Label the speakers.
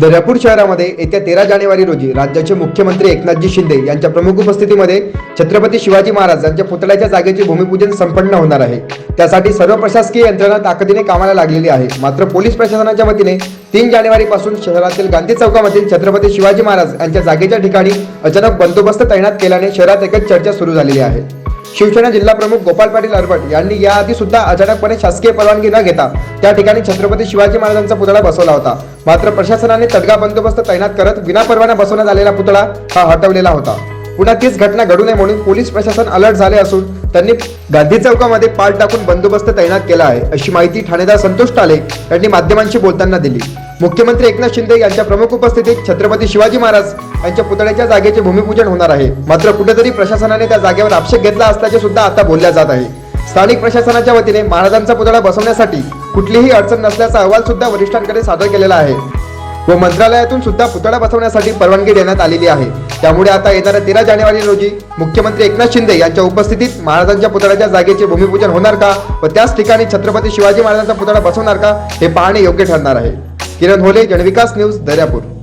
Speaker 1: दर्यापूर शहरामध्ये येत्या तेरा जानेवारी रोजी राज्याचे मुख्यमंत्री एकनाथजी शिंदे यांच्या प्रमुख उपस्थितीमध्ये छत्रपती शिवाजी महाराज यांच्या पुतळ्याच्या जागेचे भूमिपूजन संपन्न होणार आहे. त्यासाठी सर्व प्रशासकीय यंत्रणा ताकदीने कामाला लागलेली आहे. मात्र पोलीस प्रशासनाच्या वतीने तीन जानेवारीपासून शहरातील गांधी चौकामधील छत्रपती शिवाजी महाराज यांच्या जागेच्या ठिकाणी अचानक बंदोबस्त तैनात केल्याने शहरात एकच चर्चा सुरू झालेली आहे. शिवसेना जिल्हा प्रमुख गोपाल पाटील अरबट यांनी याआधी सुद्धा अचानकपणे शासकीय परवानगी न घेता त्या ठिकाणी छत्रपती शिवाजी महाराजांचा पुतळा बसवला होता. मात्र प्रशासनाने तडगा बंदोबस्त तैनात करत विनापरवाना बसवण्यात आलेला पुतळा हा हटवलेला होता. पुन्हा तीच घटना घडू नये म्हणून पोलीस प्रशासन अलर्ट झाले असून त्यांनी गांधी चौकामध्ये पाठ टाकून बंदोबस्त तैनात केला आहे अशी माहिती ठाणेदार संतोष टाले यांनी माध्यमांशी बोलताना दिली. मुख्यमंत्री एकनाथ शिंदे यांच्या प्रमुख उपस्थितीत छत्रपती शिवाजी महाराज यांच्या पुतळ्याच्या जागेचे भूमिपूजन होणार आहे. मात्र कुठेतरी प्रशासनाने त्या जागेवर आक्षेप घेतला असल्याचे सुद्धा आता बोलल्या जात आहे. स्थानिक प्रशासनाच्या वतीने महाराजांचा पुतळा बसवण्यासाठी कुठलीही अडचण नसल्याचा अहवाल सुद्धा वरिष्ठांकडे सादर केलेला आहे. व मंत्रालयातून सुद्धा पुतळा बसवण्यासाठी परवानगी देण्यात आलेली आहे. त्यामुळे आता येणाऱ्या तेरा जानेवारी रोजी मुख्यमंत्री एकनाथ शिंदे यांच्या उपस्थितीत महाराजांच्या पुतळ्याच्या जागेचे भूमिपूजन होणार का? व त्याच ठिकाणी छत्रपती शिवाजी महाराजांचा पुतळा बसवणार का? हे पाहणे योग्य ठरणार आहे. किरण होले जनविकास न्यूज दर्यापूर.